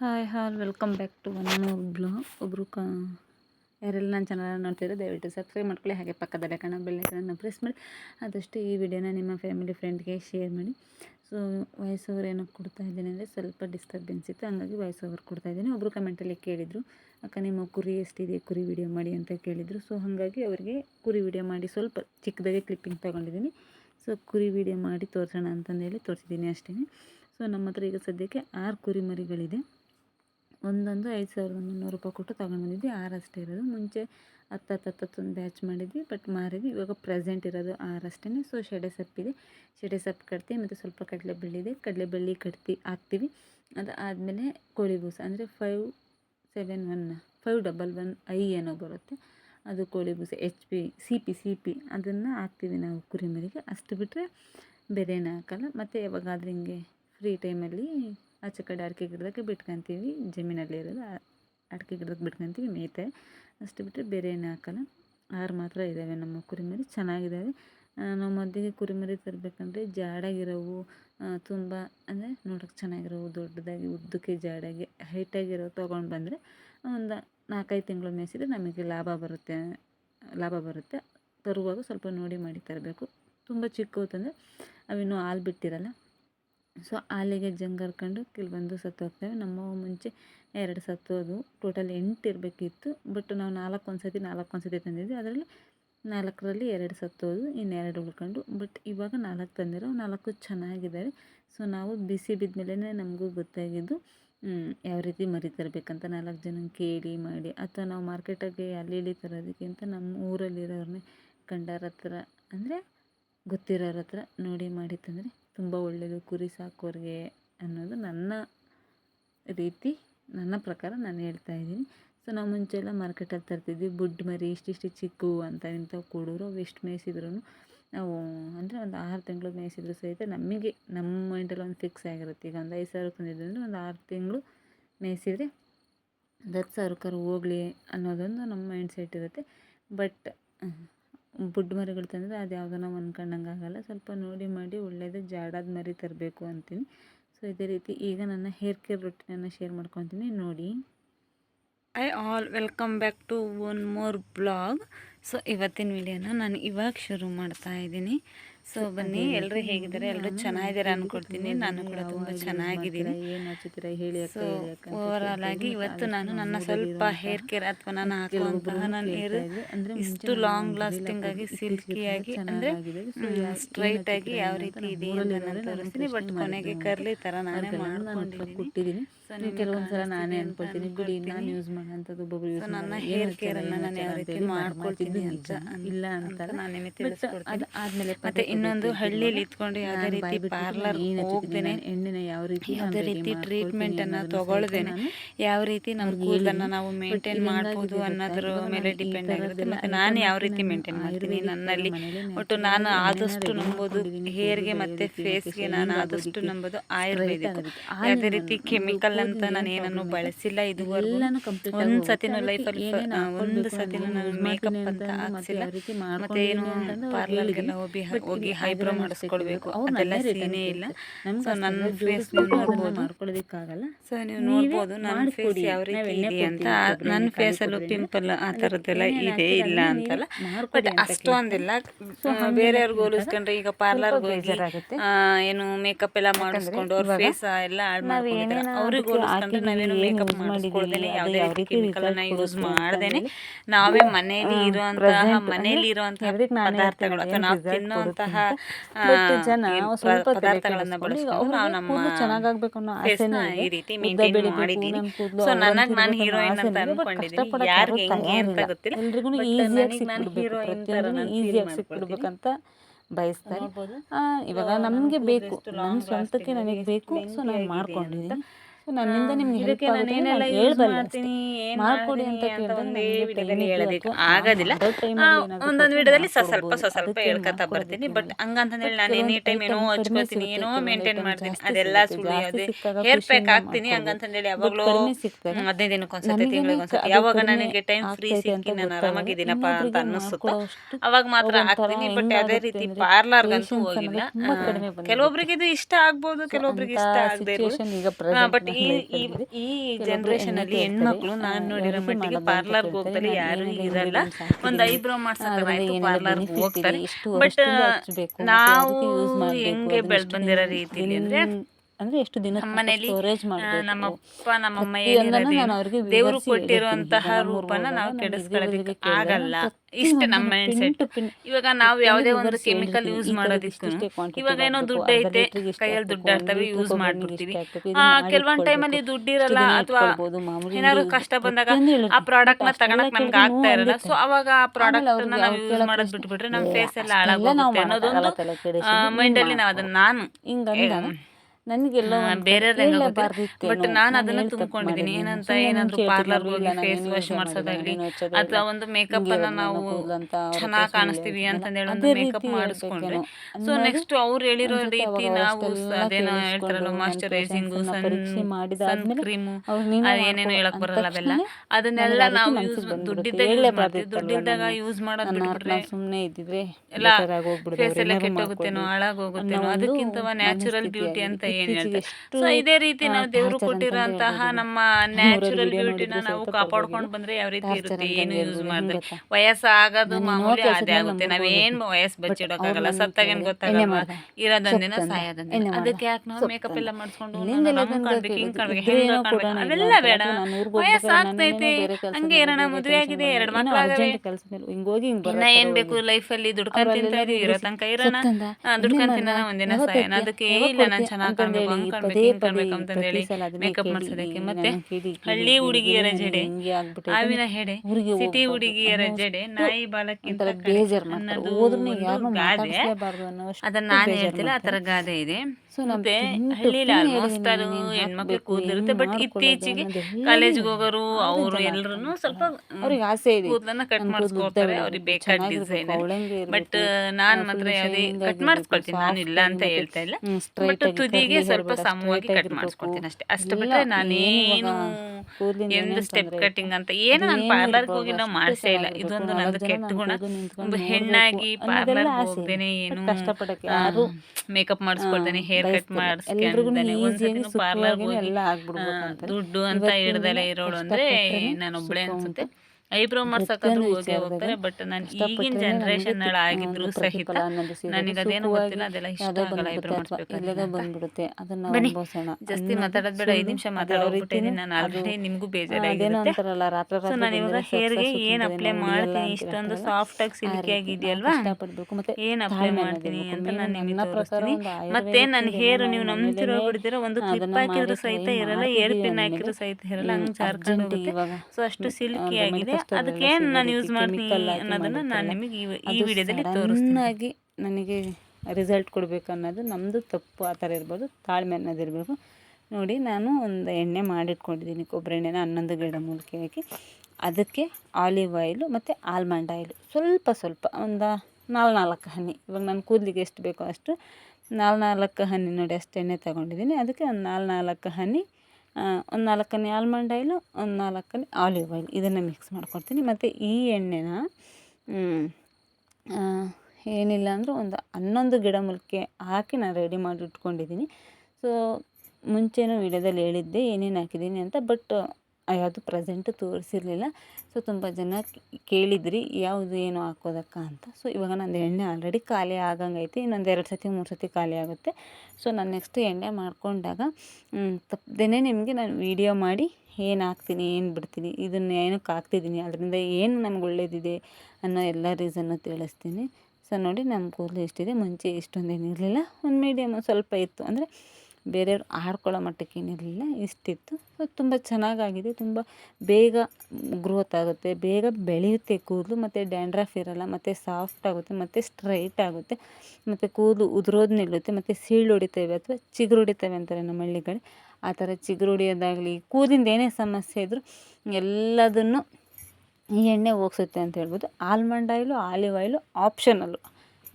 Hi all welcome back to one blog ಒಬ್ಬರು ಕ ಯಾರೆಲ್ಲ ನನ್ನ ಚಾನಲ್ ನೋಡ್ತಿದ್ರೆ ದಯವಿಟ್ಟು ಸಬ್ಸ್ಕ್ರೈಬ್ ಮಾಡ್ಕೊಳ್ಳಿ. ಹಾಗೆ ಪಕ್ಕದಲ್ಲೇ ಕಾಣೋ ಬೆಲ್ಲೈಕನ್ನ ಪ್ರೆಸ್ ಮಾಡಿ. ಆದಷ್ಟು ಈ ವಿಡಿಯೋನ ನಿಮ್ಮ ಫ್ಯಾಮಿಲಿ ಫ್ರೆಂಡ್ಗೆ ಶೇರ್ ಮಾಡಿ. ಸೊ ವಾಯ್ಸ್ ಓವರ್ ಕೊಡ್ತಾ ಇದ್ದೀನಿ ಅಂದರೆ ಸ್ವಲ್ಪ ಡಿಸ್ಟರ್ಬೆನ್ಸ್ ಇತ್ತು. ಹಂಗಾಗಿ ವಾಯ್ಸ್ ಓವರ್ ಕೊಡ್ತಾ ಇದ್ದೀನಿ. ಒಬ್ಬರು ಕಮೆಂಟಲ್ಲಿ ಕೇಳಿದರು, ಅಕ್ಕ, ನಿಮ್ಮ ಕುರಿ ಎಷ್ಟಿದೆ? ಕುರಿ ವಿಡಿಯೋ ಮಾಡಿ ಅಂತ ಕೇಳಿದರು. ಸೊ ಹಾಗಾಗಿ ಅವರಿಗೆ ಕುರಿ ವಿಡಿಯೋ ಮಾಡಿ ಸ್ವಲ್ಪ ಚಿಕ್ಕದಾಗೆ ಕ್ಲಿಪ್ಪಿಂಗ್ ತೊಗೊಂಡಿದ್ದೀನಿ. ಸೊ ಕುರಿ ವಿಡಿಯೋ ಮಾಡಿ ತೋರಿಸೋಣ ಅಂತಂದೇಳಿ ತೋರಿಸಿದ್ದೀನಿ ಅಷ್ಟೇ ಸೊ ನಮ್ಮ ಹತ್ರ ಈಗ ಸದ್ಯಕ್ಕೆ ಆರು ಕುರಿ ಮರಿಗಳಿದೆ. ಒಂದೊಂದು ಐದು ಸಾವಿರದ ಮುನ್ನೂರು ರೂಪಾಯಿ ಕೊಟ್ಟು ತಗೊಂಡು ಬಂದಿದ್ವಿ. ಆರು ಅಷ್ಟೇ ಇರೋದು. ಮುಂಚೆ ಹತ್ತು ಹತ್ತು ಹತ್ತೊಂದು ಬ್ಯಾಚ್ ಮಾಡಿದ್ವಿ. ಬಟ್ ಮಾರಿದ್ವಿ. ಇವಾಗ ಪ್ರೆಸೆಂಟ್ ಇರೋದು ಆರಷ್ಟೇ ಸೊ ಶೆಡೆ ಸೊಪ್ಪಿದೆ ಶೆಡೆ ಸೊಪ್ಪು ಕಟ್ತೀವಿ ಮತ್ತು ಸ್ವಲ್ಪ ಕಡಲೆ ಬೆಳ್ಳಿದೆ ಕಡಲೆ ಬೆಳ್ಳಿ ಕಟ್ತಿ ಹಾಕ್ತೀವಿ. ಅದು ಆದಮೇಲೆ ಕೋಳಿ ಬೂಸ. ಅಂದರೆ five seven one, five double one I ಏನೋ ಬರುತ್ತೆ. ಅದು ಕೋಳಿ ಬೂಸ. H P, C P C P. ಅದನ್ನು ಹಾಕ್ತೀವಿ ನಾವು ಕುರಿಮರಿಗೆ. ಅಷ್ಟು ಬಿಟ್ಟರೆ ಬೇರೆ ಏನು ಹಾಕಲ್ಲ. ಮತ್ತು ಯಾವಾಗಾದ್ರೂ ಹಿಂಗೆ ಫ್ರೀ ಟೈಮಲ್ಲಿ ಆಚೆ ಕಡೆ ಅಡಿಕೆ ಗಿಡದಕ್ಕೆ ಬಿಟ್ಕೊಂತೀವಿ, ಜಮೀನಲ್ಲಿ ಇರೋದು ಅಡಿಕೆ ಗಿಡದಕ್ಕೆ ಬಿಟ್ಕೊಂತೀವಿ, ಮೇಯ್ತೆ. ಅಷ್ಟು ಬಿಟ್ಟರೆ ಬೇರೆ ಏನು ಹಾಕಲ್ಲ. ಆರು ಮಾತ್ರ ಇದ್ದಾವೆ ನಮ್ಮ ಕುರಿಮರಿ, ಚೆನ್ನಾಗಿದ್ದಾವೆ. ನಾವು ಮದ್ದಿಗೆ ಕುರಿಮರಿ ತರಬೇಕಂದ್ರೆ ಜಾಡಾಗಿರೋವು ತುಂಬ ಅಂದರೆ ನೋಡೋಕ್ಕೆ ಚೆನ್ನಾಗಿರೋವು, ದೊಡ್ಡದಾಗಿ, ಉದ್ದಕ್ಕೆ ಜಾಡಾಗಿ ಹೈಟಾಗಿರೋ ತೊಗೊಂಡು ಬಂದರೆ ಒಂದು ನಾಲ್ಕೈದು ತಿಂಗಳು ಮೇಯಿಸಿದ್ರೆ ನಮಗೆ ಲಾಭ ಬರುತ್ತೆ. ಲಾಭ ಬರುತ್ತೆ. ತರುವಾಗ ಸ್ವಲ್ಪ ನೋಡಿ ಮಾಡಿ ತರಬೇಕು. ತುಂಬ ಚಿಕ್ಕವು ತಂದರೆ ಅವಿನ್ನೂ ಹಾಲು ಬಿಟ್ಟಿರಲ್ಲ. ಸೊ ಅಲ್ಲಿಗೆ ಜಂಗ್ ಹರ್ಕೊಂಡು ಕೆಲವೊಂದು ಸತ್ತೋಗ್ತವೆ ನಮ್ಮ ಮುಂಚೆ ಎರಡು ಸತ್ತು ಅದು. ಟೋಟಲ್ ಎಂಟು ಇರಬೇಕಿತ್ತು. ಬಟ್ ನಾವು ನಾಲ್ಕು ಒಂದು ಸತಿ ನಾಲ್ಕು ಒಂದು ಸತಿ ತಂದಿದ್ವಿ. ಅದರಲ್ಲಿ ನಾಲ್ಕರಲ್ಲಿ ಎರಡು ಸತ್ತೋದು ಇನ್ನೆರಡು ಉಳ್ಕೊಂಡು. ಬಟ್ ಇವಾಗ ನಾಲ್ಕು ತಂದಿರೋ ನಾಲ್ಕು ಚೆನ್ನಾಗಿದ್ದಾರೆ. ಸೊ ನಾವು ಬಿಸಿ ಬಿದ್ದ ನಮಗೂ ಗೊತ್ತಾಗಿದ್ದು ಯಾವ ರೀತಿ ಮರಿ ತರಬೇಕಂತ ನಾಲ್ಕು ಜನ ಕೇಳಿ ಮಾಡಿ, ಅಥವಾ ನಾವು ಮಾರ್ಕೆಟಾಗೆ ಅಲ್ಲಿ ಇಲ್ಲಿ ತರೋದಕ್ಕಿಂತ ನಮ್ಮ ಊರಲ್ಲಿರೋರನ್ನೇ ಕಂಡಾರ ಹತ್ರ ಅಂದರೆ ಗೊತ್ತಿರೋರ ಹತ್ರ ನೋಡಿ ಮಾಡಿ ತಂದರೆ ತುಂಬ ಒಳ್ಳೆಯದು ಕುರಿ ಸಾಕೋರಿಗೆ ಅನ್ನೋದು ನನ್ನ ರೀತಿ, ನನ್ನ ಪ್ರಕಾರ ನಾನು ಹೇಳ್ತಾ ಇದ್ದೀನಿ. ಸೊ ನಾವು ಮುಂಚೆ ಎಲ್ಲ ಮಾರ್ಕೆಟಲ್ಲಿ ತರ್ತಿದ್ವಿ, ಬುಡ್ ಮರಿ, ಇಷ್ಟಿಷ್ಟು ಚಿಕ್ಕು ಅಂತ ಇಂಥವು ಕೊಡೋರು, ಅವು ಎಷ್ಟು ಮೇಯಿಸಿದ್ರು ನಾವು ಅಂದರೆ ಒಂದು ಆರು ತಿಂಗಳು ಮೇಯಿಸಿದ್ರು ಸಹಿತ ನಮಗೆ, ನಮ್ಮ ಮೈಂಡಲ್ಲಿ ಒಂದು ಫಿಕ್ಸ್ ಆಗಿರುತ್ತೆ. ಈಗ ಒಂದು ಐದು ಸಾವಿರ ತಂದಿದ್ದು ಅಂದರೆ ಒಂದು ಆರು ತಿಂಗಳು ಮೇಯಿಸಿದರೆ ಒಂದು ಹತ್ತು ಸಾವಿರಕ್ಕಾರು ಹೋಗಲಿ ಅನ್ನೋದೊಂದು ನಮ್ಮ ಮೈಂಡ್ ಸೆಟ್ ಇರುತ್ತೆ. ಬಟ್ ಬುಡ್ ಮರಿಗಳು ತಂದರೆ ಅದು ಯಾವುದೋ ನಾವು ಅಂದ್ಕೊಂಡಂಗೆ ಆಗೋಲ್ಲ. ಸ್ವಲ್ಪ ನೋಡಿ ಮಾಡಿ ಒಳ್ಳೆಯದು ಜಾಡಾದ ಮರಿ ತರಬೇಕು ಅಂತೀನಿ. ಸೊ ಇದೇ ರೀತಿ ಈಗ ನನ್ನ ಹೇರ್ ಕೇರ್ ರೊಟ್ಟಿನನ್ನು ಶೇರ್ ಮಾಡ್ಕೊತೀನಿ. ನೋಡಿ. Hi all welcome back to one more blog so ಇವತ್ತಿನ ವಿಡಿಯೋನ ನಾನು ಇವಾಗ ಶುರು ಮಾಡ್ತಾ ಇದ್ದೀನಿ. ಸೊ ಬನ್ನಿ ಎಲ್ಲರೂ ಹೇಗಿದ್ದಾರೆ? ಎಲ್ಲರೂ ಚೆನ್ನಾಗಿದ್ದಾರೆ ಅನ್ಕೊಳ್ತೀನಿ. ನಾನು ಕೂಡ ತುಂಬ ಚೆನ್ನಾಗಿದ್ದೀನಿ. ಹೇಳಿ ಓವರ್ ಆಲ್ ಆಗಿ ಇವತ್ತು ನಾನು ನನ್ನ ಸ್ವಲ್ಪ ಹೇರ್ ಕೇರ್ ಅಥವಾ ನಾನು ಹಾಕುವಂತಹ ನನ್ನ ಹೇರ್ ಇಷ್ಟು ಲಾಂಗ್ ಲಾಸ್ಟಿಂಗ್ ಆಗಿ ಸಿಲ್ಕಿ ಆಗಿ ಅಂದ್ರೆ ಸ್ಟ್ರೈಟ್ ಆಗಿ ಯಾವ ರೀತಿ ಇದೆ ಅಂತ ತೋರಿಸ್ತೀನಿ. ಬಟ್ ಕೊನೆಗೆ ಕರ್ಲಿ ತರ ನಾನೇ ಮಾಡ್ಕೊಂಡಿದ್ದೀನಿ ಕೆಲವೊಂದ್ಸಲ ನಾನೇ ಅನ್ಕೊಳ್ತೀನಿ. ಬಿಡಿ ನಾನು ಯೂಸ್ ಮಾಡೋಂಥದ್ದು ಒಬ್ಬೊಬ್ರು ಯೂಸ್ ನನ್ನ ಹೇರ್ ಕೇರ್ ಅನ್ನ ನಾನು ಯಾವ ರೀತಿ ಮಾಡ್ಕೊಳ್ತೀನಿ ಅಂತ ಇಲ್ಲ ಅಂತ ನಾನು ನಿಮಗೆ ತಿಳಿಸ್ಕೊಡ್ತೀನಿ. ಆದ್ಮೇಲೆ ಮತ್ತೆ ಇನ್ನೊಂದು ಹಳ್ಳಿಯಲ್ಲಿ ಇತ್ಕೊಂಡು ಯಾವುದೇ ರೀತಿ ಪಾರ್ಲರ್ ಹೋಗ್ತೇನೆ ಹೆಣ್ಣಿನ ಯಾವ ರೀತಿ ಯಾವುದೇ ರೀತಿ ಟ್ರೀಟ್ಮೆಂಟ್ ಅನ್ನ ತಗೊಳ್ದೇನೆ. ಯಾವ ರೀತಿ ನಮ್ಮ ಕೂದಲನ್ನ ನಾವು ಮೇಂಟೈನ್ ಮಾಡ್ಬೋದು ಅನ್ನೋದ್ರ ಮೇಲೆ ಡಿಪೆಂಡ್ ಆಗಿರುತ್ತೆ. ಮತ್ತೆ ನಾನು ಯಾವ ರೀತಿ ಮೇಂಟೈನ್ ಮಾಡ್ತೀನಿ? ನನ್ನಲ್ಲಿ ಒಟ್ಟು ನಾನು ಆದಷ್ಟು ನಂಬೋದು ಹೇರ್ಗೆ ಮತ್ತೆ ಫೇಸ್ಗೆ ನಾನು ಆದಷ್ಟು ನಂಬೋದು ಆಯುರ್ವೇದಿಕ್. ಯಾವುದೇ ರೀತಿ ಕೆಮಿಕಲ್ ಅಂತ ನಾನು ಏನನ್ನು ಬಳಸಿಲ್ಲ ಇದುವರೆಗೂ. ಒಂದು ಸತಿನೂ ಲೈಫಲ್ಲಿ ಒಂದು ಸತಿನೂ ನಾನು? ಮೇಕಪ್ ಅಂತ ಹಾಕ್ಸಿಲ್ಲ. ಮತ್ತೆ ಏನು ಪಾರ್ಲರ್ಗೆಲ್ಲ ಹೋಗಿ ಹೋಗಿ ಐಬ್ರೋ ಮಾಡಿಸ್ಕೊಳ್ಬೇಕು ಅದೆಲ್ಲ ಸೀನೇ ಇಲ್ಲ. ಸೊ ನನ್ನ ಫೇಸ್ ನೋಡ್ಬೋದು ಮಾಡ್ಕೊಳ್ಳೋದಕ್ಕಾಗಲ್ಲ ಸೊ ನೀವು ನೋಡ್ಬೋದು. ನನ್ನ ಫೇಸ್ ಯಾವ ರೀತಿ ಇದೆ ಅಂತ ನನ್ನ ಫೇಸಲ್ಲೂ ಪಿಂಪಲ್ ಆ ಥರದ್ದೆಲ್ಲ ಇದೆ ಇಲ್ಲ ಅಂತಲ್ಲ. ಬಟ್ ಅಷ್ಟೊಂದಿಲ್ಲ. ಬೇರೆಯವ್ರಿಗೆ ಹೋಲಿಸ್ಕೊಂಡ್ರೆ ಈಗ ಪಾರ್ಲರ್ಗೆ ಹೋಗಿ ಏನು ಮೇಕಪ್ ಎಲ್ಲ ಮಾಡಿಸ್ಕೊಂಡು ಅವ್ರ ಫೇಸ್ ಎಲ್ಲ ಆಡ್ ಮಾಡ್ಕೊಂಡಿದ್ದಾರೆ ಅವ್ರಿಗೆ ಹೋಲಿಸ್ಕೊಂಡ್ರೆ ನಾವೇನು ಮೇಕಪ್ ಮಾಡಿಸ್ಕೊಳ್ದೇನೆ ಯಾವುದೇ ರೀತಿ ಕೆಮಿಕಲನ್ನ ಯೂಸ್ ಮಾಡ್ದೇನೆ. ನಾವೇ ಮನೆಯಲ್ಲಿ ಇರುವಂತಹ ಮನೆಯಲ್ಲಿ ಇರುವಂತಹ ಪದಾರ್ಥಗಳು. ಅಥವಾ ನಾವು ತಿನ್ನುವಂತಹ ಪದಾರ್ಥಗಳನ್ನ ಬಳಸ್ಕೊಂಡು ನಾವು ನಮ್ಮ ಫೇಸ್ನ ಈ ರೀತಿ ಮೇಂಟೈನ್ ಮಾಡಿದ್ದೀನಿ ಸೊ ನನಗೆ ನಾನು ಹೀರೋಯಿನ್ ಅಂತ ಅನ್ಕೊಂಡಿದ್ದೀನಿ ಯಾರಿಗೆ ಹೆಂಗೆ ಅಂತ ಗೊತ್ತಿಲ್ಲ. ನಾನು ಹೀರೋಯಿನ್ ಈಸಿಯಾಗಿ ಸಿಕ್ಬಿಡ್ಬೇಕಂತ ಬಯಸ್ತಾರೆ. ಇವಾಗ ನಮಗೆ ಬೇಕು. ನನ್ನ ಸ್ವಂತಕ್ಕೆ ನನಗೆ ಬೇಕು. ಸೊ ನಾನು ಮಾಡ್ಕೊಂಡಿದ್ದೀನಿ. ಸೊ ನನ್ನಿಂದ ನಿಮ್ಗೆ ಇದಕ್ಕೆ ನಾನು ಏನೆಲ್ಲ ಯೂಸ್ ಮಾಡ್ತೀನಿ ಏನು ಮಾಡ್ಕೊಡಿ ಅಂತ ಒಂದೇ ವಿಡಿಯೋದಲ್ಲಿ ಹೇಳೋದಕ್ಕೆ ಆಗೋದಿಲ್ಲ. ಒಂದೊಂದು ವಿಡಿಯೋದಲ್ಲಿ ಸ್ವಲ್ಪ ಸ್ವಲ್ಪ ಹೇಳ್ಕೊತಾ ಬರ್ತೀನಿ. ಬಟ್ ಹಂಗಂತಂದೇಳಿ ನಾನು ಎನಿ ಟೈಮ್ ಏನೋ ಹಚ್ಕೋತೀನಿ ಏನೋ ಮೇಂಟೈನ್ ಮಾಡ್ತೀನಿ. ಅದೆಲ್ಲ ಸುಳ್ಳು ಅದೇ ಹೇರ್ ಪ್ಯಾಕ್ ಹಾಕ್ತೀನಿ ಹಂಗಂತಂದೇಳಿ ಯಾವಾಗಲೂ ಹದಿನೈದು ದಿನಕ್ಕೊಂದ್ಸತಿ ತಿಂಗಳಿಗೊಂದ್ಸತಿ. ಯಾವಾಗ ನನಗೆ ಟೈಮ್ ಫ್ರೀ ಸಿಕ್ಕಿ ನಾನು ಆರಾಮಾಗಿದ್ದೀನಪ್ಪ ಅಂತ ಅನ್ನಿಸುತ್ತೋ? ಅವಾಗ ಮಾತ್ರ ಹಾಕ್ತೀನಿ ಬಟ್ ಅದೇ ರೀತಿ ಪಾರ್ಲರ್ಗಂತೂ ಹೋಗಿಲ್ಲ. ಕೆಲವೊಬ್ರಿಗೆ ಇದು ಇಷ್ಟ ಆಗ್ಬೋದು ಕೆಲವೊಬ್ರಿಗೆ ಇಷ್ಟ ಆಗದೆ ಬಟ್ ಈ ಜನರೇಷನ್ ಅಲ್ಲಿ ಹೆಣ್ಮಕ್ಳು ನಾನು ನೋಡಿರೋ ಮಟ್ಟಿಗೆ ಪಾರ್ಲರ್ಗೆ ಹೋಗ್ತಾರೆ ಯಾರು ಇರಲ್ಲ. ಒಂದ್ ಐಬ್ರೋ ಮಾಡ್ಸಕ್ಕಾಯ್ತು ಪಾರ್ಲರ್ ಹೋಗ್ತಾರೆ. ಬಟ್ ನಾವು ಹೆಂಗೆ ಬೆಳೆದ್ ಬಂದಿರೋ ರೀತಿಲಿ ಅಂದ್ರೆ ಅಂದ್ರೆ ಎಷ್ಟು ದಿನ ನಮ್ಮನೇಲಿ ಸ್ಟೋರೇಜ್ ನಮ್ಮಪ್ಪ ನಮ್ಮಮ್ಮ ನಾನು ಅವ್ರಿಗೆ ದೇವರು ಕೊಟ್ಟಿರುವಂತಹ. ರೂಪನ ನಾವು ಕೆಡಿಸ್ಕೊಳ್ಳೋದಕ್ಕೆ ಆಗಲ್ಲ. ಇಷ್ಟ ನಮ್ಮ ಮೈಂಡ್ ಸೆಟ್ ಇವಾಗ ನಾವು ಯಾವುದೇ ಒಂದು ಕೆಮಿಕಲ್ ಯೂಸ್ ಮಾಡೋದಿಕ್ಕೂ ಇವಾಗ ಏನೋ ದುಡ್ಡು ಐತೆ ಕೈಯಲ್ಲಿ ದುಡ್ಡು ಆಡ್ತವೆ ಯೂಸ್ ಮಾಡ್ಬಿಡ್ತೀವಿ. ಕೆಲವೊಂದು ಟೈಮಲ್ಲಿ ಮಾಡಿಟ್ಕೊಳ್ಬೇಕು. ದುಡ್ಡಿರಲ್ಲ ಅಥವಾ ಏನಾದ್ರು ಕಷ್ಟ ಬಂದಾಗ ಆ ಪ್ರಾಡಕ್ಟ್ನ ತಗೋಣಕ್ ತಗೊಳಕ್ ನಮ್ಗೆ ಆಗ್ತಾ ಇರಲ್ಲ. ಸೊ ಅವಾಗ ಆ ಪ್ರಾಡಕ್ಟ್ ನಾವು ಯೂಸ್ ಮಾಡೋದ್ ಬಿಟ್ಬಿಟ್ರೆ ನಮ್ಮ ಫೇಸ್ ಎಲ್ಲ ಹಾಳಾಗುತ್ತೆ ಅನ್ನೋದೊಂದು ಮೈಂಡ್ ಅಲ್ಲಿ ನಾವು ಅದನ್ನ ನಾನು ಹಿಂಗಂದ ನನಗೆಲ್ಲ ಬಟ್ ನಾನು ಅದನ್ನ ತುಂಬಿಕೊಂಡಿದ್ದೀನಿ. ಏನಂತ ಏನಾದ್ರು ಪಾರ್ಲರ್ ಹೋಗಿ ಫೇಸ್ ವಾಶ್ ಮಾಡ್ಸೋದಾಗ್ಲಿ ಅಥವಾ ಒಂದು ಮೇಕಪ್ ಅನ್ನ ನಾವು ಚೆನ್ನಾಗಿ ಕಾಣಿಸ್ತೀವಿ ಅಂತಂದೇಳಿ ಒಂದು ಮೇಕಪ್ ಮಾಡಿಸ್ಕೊಂಡ್ರೆ. ಸೊ ನೆಕ್ಸ್ಟ್ ಅವ್ರು ಹೇಳಿರೋ ರೀತಿ ನಾವು ಅದೇನ ಹೇಳ್ತಾರಲ್ಲ ಮಾಯಶ್ಚರೈಸಿಂಗು ಸನ್ ಕ್ರೀಮು ಅದೇನೇನೋ ಹೇಳಕ್ ಬರಲ್ಲ ಅವೆಲ್ಲ. ಅದನ್ನೆಲ್ಲ ನಾವು ಯೂಸ್ ದುಡ್ಡಿದ್ದಾಗ ಯೂಸ್ ಮಾಡ್ತೀವಿ ದುಡ್ಡಿದ್ದಾಗ ಯೂಸ್ ಮಾಡೋದ್ ಬಿಟ್ಬಿಟ್ರೆ ಸುಮ್ಮನೆ ಇದ್ದಿದ್ರೆ ಎಲ್ಲ ಫೇಸ್ ಎಲ್ಲ ಕೆಟ್ಟೋಗುತ್ತೇನೋ ಹಾಳಾಗೋಗುತ್ತೇನೋ ಅದಕ್ಕಿಂತ ನ್ಯಾಚುರಲ್ ಬ್ಯೂಟಿ ಅಂತ ಏನ್ ಹೇಳ್ತಾರೆ ಸೊ ಇದೇ ರೀತಿ ನಾವು ದೇವ್ರು ಕೊಟ್ಟಿರೋಂತಹ ನಮ್ಮ ನ್ಯಾಚುರಲ್ ಬ್ಯೂಟಿನ ನಾವು ಕಾಪಾಡ್ಕೊಂಡು ಬಂದ್ರೆ ಯಾವ ರೀತಿ ಇರುತ್ತೆ ಏನು ಯೂಸ್ ಮಾಡಿದ್ರೆ ವಯಸ್ಸಾಗೋದು ಮಾಮೂಲಿ ಅದೇ ಆಗುತ್ತೆ. ನಾವೇನ್ ವಯಸ್ಸು ಬಚ್ಚಿಡೋಕ್ಕಾಗಲ್ಲ ಸತ್ತಾಗೇನ್ ಗೊತ್ತಾಗಲ್ಲ ಇರೋದೊಂದಿನ ಸಾಯೋದೊಂದಿನ. ಅದಕ್ಕೆ ಯಾಕೆ ನಾವು ಮೇಕಪ್ ಎಲ್ಲ ಮಾಡಿಸ್ಕೊಂಡು ಕಾಣ್ಬೇಕು ಹಿಂಗ್ ಕಾಣ್ಬೇಕು ಹೆಂಗ್ ಕಾಣ್ಬೇಕು. ಅವೆಲ್ಲ ಬೇಡ. ವಯಸ್ಸಾಗ್ತೈತೆ ಹಂಗೆ ಇರೋಣ ಮದುವೆ ಆಗಿದೆ ಎರಡು ಮಕ್ಕಳಾಗವೆ ಇನ್ನ ಏನ್ ಬೇಕು ಲೈಫ್ ಅಲ್ಲಿ ದುಡ್ಕೊಂಡ್ ತಿಂತಾ ಇದೀವಿ ಇರೋ ತನಕ ಇರೋಣ ದುಡ್ಕೊಂಡ್ ತಿನ್ನೋಣ ಒಂದಿನ ಸಾಯೋಣ ಅದಕ್ಕೆ ಇಲ್ಲ ನಾನು ಚೆನ್ನಾಗಿ ಕಾಣ್ಬೇಕು ಹೇಳಿ ಪದೇ ಪದೇ ಕಾಣ್ಬೇಕು ಅಂತಂದೇಳಿ ಮೇಕಪ್ ಮಾಡ್ಸೋದಕ್ಕೆ. ಮತ್ತೆ ಹಳ್ಳಿ ಹುಡುಗಿಯರ ಜಡೆ ಹಾವಿನ ಹೆಡೆ ಸಿಟಿ ಹುಡುಗಿಯರ ಜಡೆ ನಾಯಿ ಬಾಲಕ್ಕಿಂತ ಬೇಜಾರ್ ಅನ್ನೋದು ಗಾದೆ. ಅದನ್ನ ನಾನು ಹೇಳ್ತಿಲ್ಲ ಆ ತರ ಗಾದೆ ಇದೆ. ಸೊ ಮತ್ತೆ ಹಳ್ಳಿಲಿ ಆಲ್ಮೋಸ್ಟ್ ಹೆಣ್ಮಕ್ಳು ಕೂದಲಿರುತ್ತೆ ಬಟ್ ಇತ್ತೀಚೆಗೆ ಕಾಲೇಜ್ಗೆ ಹೋಗೋರು ಅವರು ಎಲ್ಲರೂ ಸ್ವಲ್ಪ ಅವ್ರಿಗೆ ಆಸೆ ಇದೆ. ಕೂದಲನ್ನ ಕಟ್ ಮಾಡಿಸ್ಕೊಳ್ತಾರೆ ಅವ್ರಿಗೆ ಬೇಕಾದ ಡಿಸೈನ್ ಬಟ್ ನಾನ್ ಮಾತ್ರ ಯಾವುದೇ ಕಟ್ ಮಾಡಿಸ್ಕೊಳ್ತೀನಿ ನಾನು ಇಲ್ಲ ಅಂತ ಹೇಳ್ತಾ ಇಲ್ಲ. ಬಟ್ ತುದಿಗೆ ಸ್ವಲ್ಪ ಸಮವಾಗಿ ಕಟ್ ಮಾಡಿಸ್ಕೊಳ್ತೀನಿ ಅಷ್ಟೇ. ಅಷ್ಟು ಬಿಟ್ಟರೆ ನಾನೇನು ಎಂದು ಸ್ಟೆಪ್ ಕಟಿಂಗ್ ಅಂತ ಏನು ನಾನು ಪಾರ್ಲರ್ಗೆ ಹೋಗಿ ನಾವು ಮಾಡಿಸೇ ಇಲ್ಲ. ಇದೊಂದು ನಂದು ಕೆಟ್ಟ ಗುಣ. ಹೆಣ್ಣಾಗಿ ಪಾರ್ಲರ್ ಹೋಗ್ತೇನೆ ಏನು ಮೇಕಪ್ ಮಾಡಿಸ್ಕೊಳ್ತೇನೆ ಹೇರ್ ಕಟ್ ಮಾಡಿಸ್ಕೊಂಡೇನೆ ಪಾರ್ಲರ್ ಹೋಗಿ ದುಡ್ಡು ಅಂತ ಹಿಡ್ದಲೆ ಇರೋಳು ಅಂದ್ರೆ ನಾನು ಒಬ್ಳೆ ಅನ್ಸುತ್ತೆ. ಐಬ್ರೋ ಮಾಡ್ಸಕ್ಕಾದ್ರೂ ಹೋಗಿ ಹೋಗ್ತಾರೆ ಬಟ್ ನಾನು ಈಗಿನ ಜನರೇಷನ್ ಆಗಿದ್ರು ಸಹಿತ. ನನಗೆ ಅದೇನು ಗೊತ್ತಿಲ್ಲ ಅದೆಲ್ಲ ಇಷ್ಟ ಆಗಲ್ಲ ಐಬ್ರೋ ಮಾಡಿಸ್ಬೇಕಾದ್ರೆ ಜಾಸ್ತಿ ಮಾತಾಡೋದ್ ಬೇಡ ಐದು ನಿಮಿಷ ಮಾತಾಡೋಗ್ಬಿಟ್ಟಿದ್ದೀನಿ ನಾನು ಆಲ್ರೆಡಿ ನಿಮ್ಗೂ ಬೇಜಾರಾಗಿರುತ್ತೆ ಸೊ ನಾನು ಇವಾಗ ಹೇರ್ಗೆ ಏನು ಅಪ್ಲೈ ಮಾಡ್ತೀನಿ ಇಷ್ಟೊಂದು ಸಾಫ್ಟ್ ಆಗಿ ಸಿಲ್ಕಿ ಆಗಿದೆಯಲ್ವಾ? ಏನ್ ಅಪ್ಲೈ ಮಾಡ್ತೀನಿ ಅಂತ ನಾನು ನಿಮಗೆ ತೋರಿಸ್ತೀನಿ. ಮತ್ತೆ ನನ್ನ ಹೇರ್ ನೀವು ನಂಬ್ತಿರೋ ಬಿಡ್ತೀರಾ ಒಂದು ಕ್ಲಿಪ್ ಹಾಕಿದ್ರು ಸಹಿತ ಇರಲ್ಲ ಏರ್ ಪಿನ್ ಹಾಕಿದ್ರು ಸಹಿತ ಇರಲ್ಲ ಹಂಗೆ ಜಾರ್ಕೊಂಡು ಹೋಗುತ್ತೆ. ಇವಾಗ. ಸೊ ಅಷ್ಟು ಸಿಲ್ಕಿ ಆಗಿದೆ ಅದಕ್ಕೆ ನಾನು ಯೂಸ್ ಮಾಡ್ತೀನಿ ಅನ್ನೋದನ್ನ ನಾನು ನಿಮಗೆ ಈ- ವಿಡಿಯೋದಲ್ಲಿ ತೋರಿಸ್ತೀನಿ. ನನಗೆ ರಿಸಲ್ಟ್ ಕೊಡಬೇಕು ಅನ್ನೋದು ನಮ್ಮದು ತಪ್ಪು ಆ ಥರ ಇರ್ಬೋದು ತಾಳ್ಮೆ ಅನ್ನೋದು ಇರಬೇಕು ನೋಡಿ ನಾನು ಒಂದು ಎಣ್ಣೆ ಮಾಡಿಟ್ಕೊಂಡಿದ್ದೀನಿ ಕೊಬ್ಬರಿ ಎಣ್ಣೆನ ಹನ್ನೊಂದು ಗಿಡ ಮೂಲಿಕೆ ಹಾಕಿ. ಅದಕ್ಕೆ ಆಲಿವ್ ಆಯಿಲು ಮತ್ತು ಆಲ್ಮಂಡ್ ಆಯಿಲು ಸ್ವಲ್ಪ ಸ್ವಲ್ಪ ಒಂದು ನಾಲ್ಕು ನಾಲ್ಕು ಹನಿ. ಇವಾಗ ನನ್ನ ಕೂದಲಿಗೆ ಎಷ್ಟು ಬೇಕೋ ಅಷ್ಟು ನಾಲ್ಕು ನಾಲ್ಕು ಹನಿ ನೋಡಿ ಅಷ್ಟು ಎಣ್ಣೆ ತಗೊಂಡಿದ್ದೀನಿ. ಅದಕ್ಕೆ ಒಂದು ನಾಲ್ಕು ನಾಲ್ಕು ಹನಿ ಒಂದು ನಾಲ್ಕನೇ ಆಲ್ಮಂಡ್ ಆಯಿಲು, ಒಂದು ನಾಲ್ಕನೇ ಆಲಿವ್ ಆಯಿಲ್ ಇದನ್ನು ಮಿಕ್ಸ್ ಮಾಡ್ಕೊಳ್ತೀನಿ ಮತ್ತು ಈ ಎಣ್ಣೆನ ಏನಿಲ್ಲ ಅಂದರೂ ಒಂದು ಹನ್ನೊಂದು ಗಿಡಮೂಲಿಕೆ ಹಾಕಿ ನಾನು ರೆಡಿ ಮಾಡಿ ಇಟ್ಕೊಂಡಿದ್ದೀನಿ ಸೊ ಮುಂಚೆಯೂ ವೀಡಿಯೋದಲ್ಲಿ ಹೇಳಿದ್ದೆ ಏನೇನು ಹಾಕಿದ್ದೀನಿ ಅಂತ ಬಟ್ ಯಾವುದು ಪ್ರೆಸೆಂಟ್ ತೋರಿಸಿರಲಿಲ್ಲ. ಸೊ ತುಂಬ ಜನ ಕೇಳಿದ್ರಿ, ಯಾವುದು ಏನು ಹಾಕೋದಕ್ಕ ಅಂತ. ಸೊ ಇವಾಗ ನಂದು ಎಣ್ಣೆ ಆಲ್ರೆಡಿ ಖಾಲಿ ಆಗಂಗೈತಿ, ಇನ್ನೊಂದು ಎರಡು ಸತಿ ಮೂರು ಸತಿ ಖಾಲಿ ಆಗುತ್ತೆ. ಸೊ ನಾನು ನೆಕ್ಸ್ಟ್ ಎಣ್ಣೆ ಮಾಡಿಕೊಂಡಾಗ ತಪ್ಪದೇ ನಿಮಗೆ ನಾನು ವೀಡಿಯೋ ಮಾಡಿ ಏನು ಹಾಕ್ತೀನಿ, ಏನು ಬಿಡ್ತೀನಿ, ಇದನ್ನು ಏನಕ್ಕೆ ಹಾಕ್ತಿದ್ದೀನಿ, ಅದರಿಂದ ಏನು ನಮ್ಗೆ ಒಳ್ಳೇದಿದೆ ಅನ್ನೋ ಎಲ್ಲ ರೀಸನ್ನು ತಿಳಿಸ್ತೀನಿ. ಸೊ ನೋಡಿ ನಮ್ಮ ಕೂದಲು ಎಷ್ಟಿದೆ, ಮುಂಚೆ ಇಷ್ಟೊಂದೇನಿರಲಿಲ್ಲ ಒಂದು ಮೀಡಿಯಮ್ ಸ್ವಲ್ಪ ಇತ್ತು. ಅಂದರೆ ಬೇರೆಯವ್ರು ಆಡ್ಕೊಳ್ಳೋ ಮಟ್ಟಕ್ಕೆ ಏನಿರಲಿಲ್ಲ, ಇಷ್ಟಿತ್ತು. ತುಂಬ ಚೆನ್ನಾಗಾಗಿದೆ. ತುಂಬ ಬೇಗ ಗ್ರೋತ್ ಆಗುತ್ತೆ. ಬೇಗ ಬೆಳೆಯುತ್ತೆ ಕೂದಲು, ಮತ್ತು ಡ್ಯಾಂಡ್ರಫ್ ಇರಲ್ಲ, ಮತ್ತು ಸಾಫ್ಟ್ ಆಗುತ್ತೆ, ಮತ್ತು ಸ್ಟ್ರೈಟ್ ಆಗುತ್ತೆ, ಮತ್ತು ಕೂದಲು ಉದುರೋದು ನಿಲ್ಲುತ್ತೆ, ಮತ್ತು ಸೀಳು ಹೊಡಿತೇವೆ ಅಥವಾ ಚಿಗುರು ಹೊಡಿತೇವೆ ಅಂತಾರೆ ನಮ್ಮ ಹಳ್ಳಿ ಕಡೆ ಆ ಥರ ಚಿಗುರು ಹೊಡಿಯೋದಾಗಲಿ ಕೂದಿಂದ ಏನೇ ಸಮಸ್ಯೆ ಇದ್ದರೂ ಎಲ್ಲದನ್ನು ಈ ಎಣ್ಣೆ ಹೋಗ್ಸುತ್ತೆ ಅಂತ ಹೇಳ್ಬೋದು. Almond oil, olive oil optional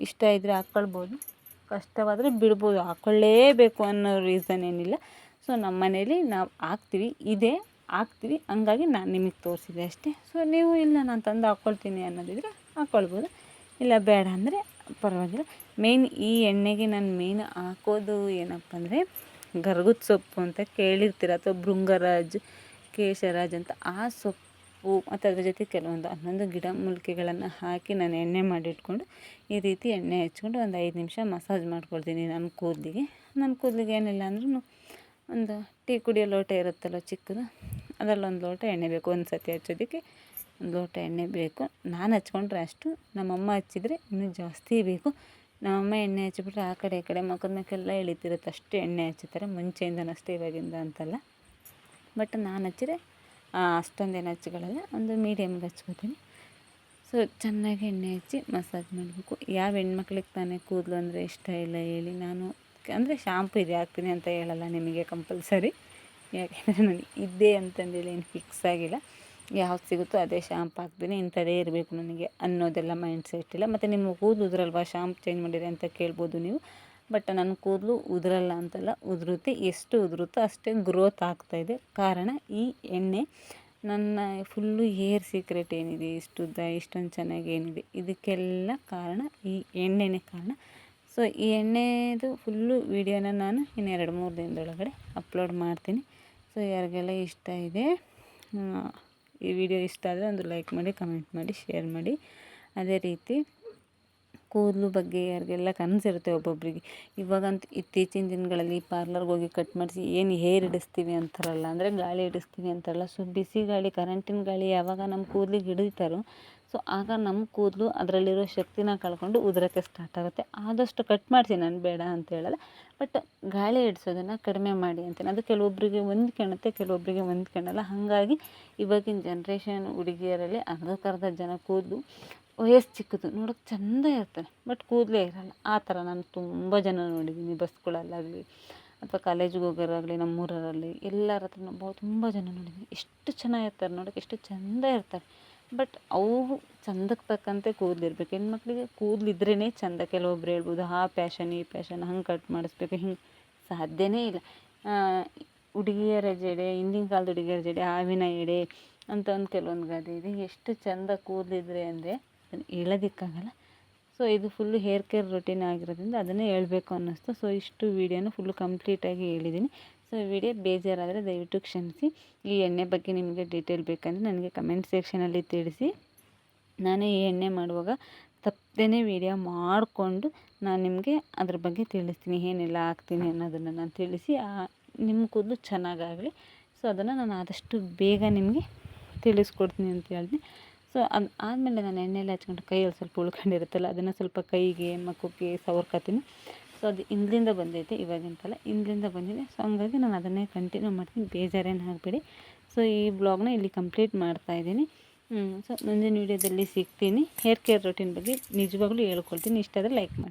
ಇಷ್ಟ ಇದ್ದರೆ ಹಾಕ್ಕೊಳ್ಬೋದು. ಕಷ್ಟವಾದರೆ ಬಿಡ್ಬೋದು ಹಾಕ್ಕೊಳ್ಳೇಬೇಕು ಅನ್ನೋ ರೀಸನ್ ಏನಿಲ್ಲ. ಸೊ ನಮ್ಮ ಮನೇಲಿ ನಾವು ಹಾಕ್ತೀವಿ, ಇದೆ, ಹಾಕ್ತೀವಿ. ಹಂಗಾಗಿ ನಾನು ನಿಮಗೆ ತೋರಿಸಿದೆ ಅಷ್ಟೇ. ಸೊ ನೀವು ಇಲ್ಲ, ನಾನು ತಂದು ಹಾಕ್ಕೊಳ್ತೀನಿ ಅನ್ನೋದಿದ್ರೆ ಹಾಕ್ಕೊಳ್ಬೋದು ಇಲ್ಲ, ಬೇಡ ಅಂದರೆ ಪರವಾಗಿಲ್ಲ. ಮೇಯ್ನ್ ಈ ಎಣ್ಣೆಗೆ ನಾನು ಮೇಯ್ನ್ ಹಾಕೋದು ಏನಪ್ಪ ಅಂದರೆ ಗರ್ಗದ ಸೊಪ್ಪು ಅಂತ ಕೇಳಿರ್ತೀರ, ಅಥವಾ ಭೃಂಗರಾಜ್, ಕೇಶರಾಜ್ ಅಂತ ಆ ಸೊಪ್ಪು ಮತ್ತು ಅದ್ರ ಜೊತೆ ಕೆಲವೊಂದು ಹನ್ನೊಂದು ಗಿಡ ಮೂಲಿಕೆಗಳನ್ನು ಹಾಕಿ ನಾನು ಎಣ್ಣೆ ಮಾಡಿಟ್ಕೊಂಡು ಈ ರೀತಿ ಎಣ್ಣೆ ಹಚ್ಕೊಂಡು ಒಂದು ಐದು ನಿಮಿಷ ಮಸಾಜ್ ಮಾಡ್ಕೊಳ್ತೀನಿ ನನ್ನ ಕೂದಲಿಗೆ. ನನ್ನ ಕೂದಲಿಗೆ ಏನಿಲ್ಲ ಅಂದ್ರೂ ಒಂದು ಟೀ ಕುಡಿಯೋ ಲೋಟ ಇರುತ್ತಲ್ಲ ಚಿಕ್ಕದು, ಅದರಲ್ಲೊಂದು ಲೋಟ ಎಣ್ಣೆ ಬೇಕು. ಒಂದು ಸತಿ ಹಚ್ಚೋದಕ್ಕೆ ಒಂದು ಲೋಟ ಎಣ್ಣೆ ಬೇಕು. ನಾನು ಹಚ್ಕೊಂಡ್ರೆ ಅಷ್ಟು, ನಮ್ಮಮ್ಮ ಹಚ್ಚಿದರೆ ಇನ್ನೂ ಜಾಸ್ತಿ ಬೇಕು. ನಮ್ಮಮ್ಮ ಎಣ್ಣೆ ಹಚ್ಚಿಬಿಟ್ರೆ ಆ ಕಡೆ ಈ ಕಡೆ ಮಕ್ಕಳಕ್ಕೆಲ್ಲ ಮೇಲೆಲ್ಲ ಇಳಿತಿರುತ್ತೆ ಅಷ್ಟು ಎಣ್ಣೆ ಹಚ್ಚುತ್ತಾರೆ ಮುಂಚೆಯಿಂದನೂ ಅಷ್ಟೇ ಇವಾಗಿಂದ ಅಂತಲ್ಲ. ಬಟ್ ನಾನು ಹಚ್ಚಿದ್ರೆ ಅಷ್ಟೊಂದೇನು ಹಚ್ಕೊಳ್ಳಲ್ಲ ಒಂದು ಮೀಡಿಯಮ್ಗೆ ಹಚ್ಕೋತೀನಿ. ಸೊ ಚೆನ್ನಾಗಿ ಎಣ್ಣೆ ಹಚ್ಚಿ ಮಸಾಜ್ ಮಾಡಬೇಕು. ಯಾವ ಹೆಣ್ಮಕ್ಳಿಗೆ ತಾನೇ ಕೂದಲು ಅಂದರೆ ಇಷ್ಟ ಇಲ್ಲ ಹೇಳಿ ನಾನು. ಅಂದರೆ ಶಾಂಪು ಇದೆ ಹಾಕ್ತೀನಿ ಅಂತ ಹೇಳಲ್ಲ ನಿಮಗೆ ಕಂಪಲ್ಸರಿ ಯಾಕೆಂದರೆ ನನಗೆ ಇದ್ದೇ ಅಂತಂದೇಳಿ ಏನು ಫಿಕ್ಸ್ ಆಗಿಲ್ಲ. ಯಾವ್ದು ಸಿಗುತ್ತೋ ಅದೇ ಶಾಂಪ್ ಹಾಕ್ತೀನಿ. ಇಂಥದೇ ಇರಬೇಕು ನನಗೆ ಅನ್ನೋದೆಲ್ಲ ಮೈಂಡ್ ಸೆಟ್ ಇಲ್ಲ. ಮತ್ತು ನಿಮ್ಮ ಕೂದಲು ಉದ್ರಲ್ವಾ ಶಾಂಪ್ ಚೇಂಜ್ ಮಾಡಿರಿ ಅಂತ ಕೇಳ್ಬೋದು ನೀವು. ಬಟ್ ನನ್ನ ಕೂದಲು ಉದುರಲ್ಲ ಅಂತಲ್ಲ, ಉದುರುತ್ತೆ. ಎಷ್ಟು ಉದುರುತ್ತೋ ಅಷ್ಟೇ ಗ್ರೋತ್ ಆಗ್ತಾಯಿದೆ ಕಾರಣ ಈ ಎಣ್ಣೆ ನನ್ನ ಫುಲ್ಲು ಹೇರ್ ಸೀಕ್ರೆಟ್ ಏನಿದೆ ಇಷ್ಟುದ್ದ ಇಷ್ಟೊಂದು ಚೆನ್ನಾಗಿ ಏನಿದೆ, ಇದಕ್ಕೆಲ್ಲ ಕಾರಣ ಈ ಎಣ್ಣೆನೇ ಕಾರಣ. ಸೊ ಈ ಎಣ್ಣೆದು ಫುಲ್ಲು ವೀಡಿಯೋನ ನಾನು ಇನ್ನೆರಡು ಮೂರು ದಿನದೊಳಗಡೆ ಅಪ್ಲೋಡ್ ಮಾಡ್ತೀನಿ. ಸೊ ಯಾರಿಗೆಲ್ಲ ಇಷ್ಟ ಇದೆ ಈ ವಿಡಿಯೋ ಇಷ್ಟ ಆದರೆ ಒಂದು ಲೈಕ್ ಮಾಡಿ ಕಮೆಂಟ್ ಮಾಡಿ ಶೇರ್ ಮಾಡಿ. ಅದೇ ರೀತಿ ಕೂದಲು ಬಗ್ಗೆ ಯಾರಿಗೆಲ್ಲ ಕನಸಿರುತ್ತೆ ಒಬ್ಬೊಬ್ಬರಿಗೆ ಇವಾಗಂತೂ ಇತ್ತೀಚಿನ ದಿನಗಳಲ್ಲಿ ಪಾರ್ಲರ್ಗೆ ಹೋಗಿ ಕಟ್ ಮಾಡಿಸಿ ಏನು ಹೇರ್ ಹಿಡಿಸ್ತೀವಿ ಅಂತಾರಲ್ಲ, ಅಂದರೆ ಗಾಳಿ ಹಿಡಿಸ್ತೀವಿ ಅಂತಾರಲ್ಲ. ಸೊ ಬಿಸಿ ಗಾಳಿ ಕರೆಂಟಿನ ಗಾಳಿ ಯಾವಾಗ ನಮ್ಮ ಕೂದಲಿಗೆ ಹಿಡಿತಾರೋ ಸೊ ಆಗ ನಮ್ಮ ಕೂದಲು ಅದರಲ್ಲಿರೋ ಶಕ್ತಿನ ಕಳ್ಕೊಂಡು ಉದುರೋಕ್ಕೆ ಸ್ಟಾರ್ಟ್ ಆಗುತ್ತೆ. ಆದಷ್ಟು ಕಟ್ ಮಾಡಿಸಿ, ನಾನು ಬೇಡ ಅಂತ ಹೇಳಲ್ಲ ಬಟ್ ಗಾಳಿ ಹಿಡ್ಸೋದನ್ನು ಕಡಿಮೆ ಮಾಡಿ ಅಂತೇನೆ. ಅದು ಕೆಲವೊಬ್ಬರಿಗೆ ಹೊಂದ್ಕೊಳ್ಳುತ್ತೆ ಕೆಲವೊಬ್ಬರಿಗೆ ಹೊಂದ್ಕೊಳಲ್ಲ ಹಾಗಾಗಿ ಇವಾಗಿನ ಜನ್ರೇಷನ್ ಹುಡುಗಿಯರಲ್ಲಿ ಅರ್ಧಕ್ಕರ್ಧ ಜನ ಕೂದಲು ವಯಸ್ಸು ಚಿಕ್ಕದು, ನೋಡೋಕೆ ಚಂದ ಇರ್ತಾರೆ ಬಟ್ ಕೂದಲೇ ಇರಲ್ಲ. ಆ ಥರ ನಾನು ತುಂಬ ಜನ ನೋಡಿದ್ದೀನಿ ಬಸ್ಗಳಲ್ಲಾಗಲಿ ಅಥವಾ ಕಾಲೇಜಿಗೆ ಹೋಗೋರಾಗಲಿ, ನಮ್ಮೂರರಲ್ಲಿ, ಎಲ್ಲರ ಹತ್ರ ತುಂಬ ಜನ ನೋಡಿದ್ದೀನಿ ಎಷ್ಟು ಚೆನ್ನಾಗಿರ್ತಾರೆ ನೋಡೋಕೆ, ಎಷ್ಟು ಚಂದ ಇರ್ತಾರೆ. ಬಟ್ ಅವು ಚಂದಕ್ಕೆ ತಕ್ಕಂತೆ ಕೂದಲಿರ್ಬೇಕು ಹೆಣ್ಮಕ್ಳಿಗೆ ಕೂದಲಿದ್ರೇ ಚಂದ. ಕೆಲವೊಬ್ರು ಹೇಳ್ಬೋದು ಆ ಪ್ಯಾಷನ್ ಈ ಪ್ಯಾಷನ್ ಹಂಗೆ ಕಟ್ ಮಾಡಿಸ್ಬೇಕು. ಹಿಂಗೆ ಸಾಧ್ಯವೇ ಇಲ್ಲ. ಹುಡುಗಿಯರ ಜಡೆ, ಹಿಂದಿನ ಕಾಲದ ಹುಡುಗಿಯರ ಜಡೆ, ಹಾವಿನ ಎಡೆ ಅಂತ ಒಂದು ಕೆಲವೊಂದು ಗಾದೆ ಇದೆ. ಎಷ್ಟು ಚಂದ ಕೂದಲಿದ್ರೆ ಅಂದರೆ ಹೇಳೋದಕ್ಕಾಗಲ್ಲ. ಸೊ ಇದು ಫುಲ್ಲು ಹೇರ್ ಕೇರ್ ರೊಟೀನ್ ಆಗಿರೋದ್ರಿಂದ ಅದನ್ನೇ ಹೇಳಬೇಕು ಅನ್ನಿಸ್ತು. ಸೊ ಇಷ್ಟು ವೀಡಿಯೋನ ಫುಲ್ಲು ಕಂಪ್ಲೀಟಾಗಿ ಹೇಳಿದ್ದೀನಿ ಸೊ ವಿಡಿಯೋ ಬೇಜಾರಾದರೆ ದಯವಿಟ್ಟು ಕ್ಷಮಿಸಿ. ಈ ಎಣ್ಣೆ ಬಗ್ಗೆ ನಿಮಗೆ ಡೀಟೇಲ್ ಬೇಕಂದರೆ ನನಗೆ ಕಮೆಂಟ್ ಸೆಕ್ಷನಲ್ಲಿ ತಿಳಿಸಿ. ನಾನು ಈ ಎಣ್ಣೆ ಮಾಡುವಾಗ ತಪ್ಪದೇ ವಿಡಿಯೋ ಮಾಡಿಕೊಂಡು ನಾನು ನಿಮಗೆ ಅದ್ರ ಬಗ್ಗೆ ತಿಳಿಸ್ತೀನಿ, ಏನೆಲ್ಲ ಹಾಕ್ತೀನಿ ಅನ್ನೋದನ್ನು ನಾನು ತಿಳಿಸಿ ನಿಮ್ಮ ಕೂದಲು ಚೆನ್ನಾಗಾಗಲಿ. ಸೊ ಅದನ್ನು ನಾನು ಆದಷ್ಟು ಬೇಗ ನಿಮಗೆ ತಿಳಿಸ್ಕೊಡ್ತೀನಿ ಅಂತ ಹೇಳ್ತೀನಿ ಸೊ ಅದು ಆದಮೇಲೆ ನಾನು ಎಣ್ಣೆಲ್ಲ ಹಚ್ಕೊಂಡು ಕೈಯಲ್ಲಿ ಸ್ವಲ್ಪ ಉಳ್ಕೊಂಡಿರುತ್ತಲ್ಲ, ಅದನ್ನು ಸ್ವಲ್ಪ ಕೈಗೆ ಮಕ್ಕಕ್ಕೆ ಸವರ್ಕೊತೀನಿ. ಸೊ ಅದು ಹಿಂದಿಂದ ಬಂದೈತೆ ಇವಾಗಿಂತಲ್ಲ ಹಿಂದಿಂದ ಬಂದಿದೆ. ಸೊ ಹಂಗಾಗಿ ನಾನು ಅದನ್ನೇ ಕಂಟಿನ್ಯೂ ಮಾಡ್ತೀನಿ. ಬೇಜಾರೇನು ಆಗಬೇಡಿ. ಸೊ ಈ ಬ್ಲಾಗ್ನ ಇಲ್ಲಿ ಕಂಪ್ಲೀಟ್ ಮಾಡ್ತಾ ಇದ್ದೀನಿ. ಸೊ ಮುಂದಿನ ವೀಡಿಯೋದಲ್ಲಿ ಸಿಗ್ತೀನಿ. ಹೇರ್ ಕೇರ್ ರೊಟೀನ್ ಬಗ್ಗೆ ನಿಜವಾಗ್ಲೂ ಹೇಳ್ಕೊಳ್ತೀನಿ. ಇಷ್ಟಾದರೆ ಲೈಕ್ ಮಾಡಿ.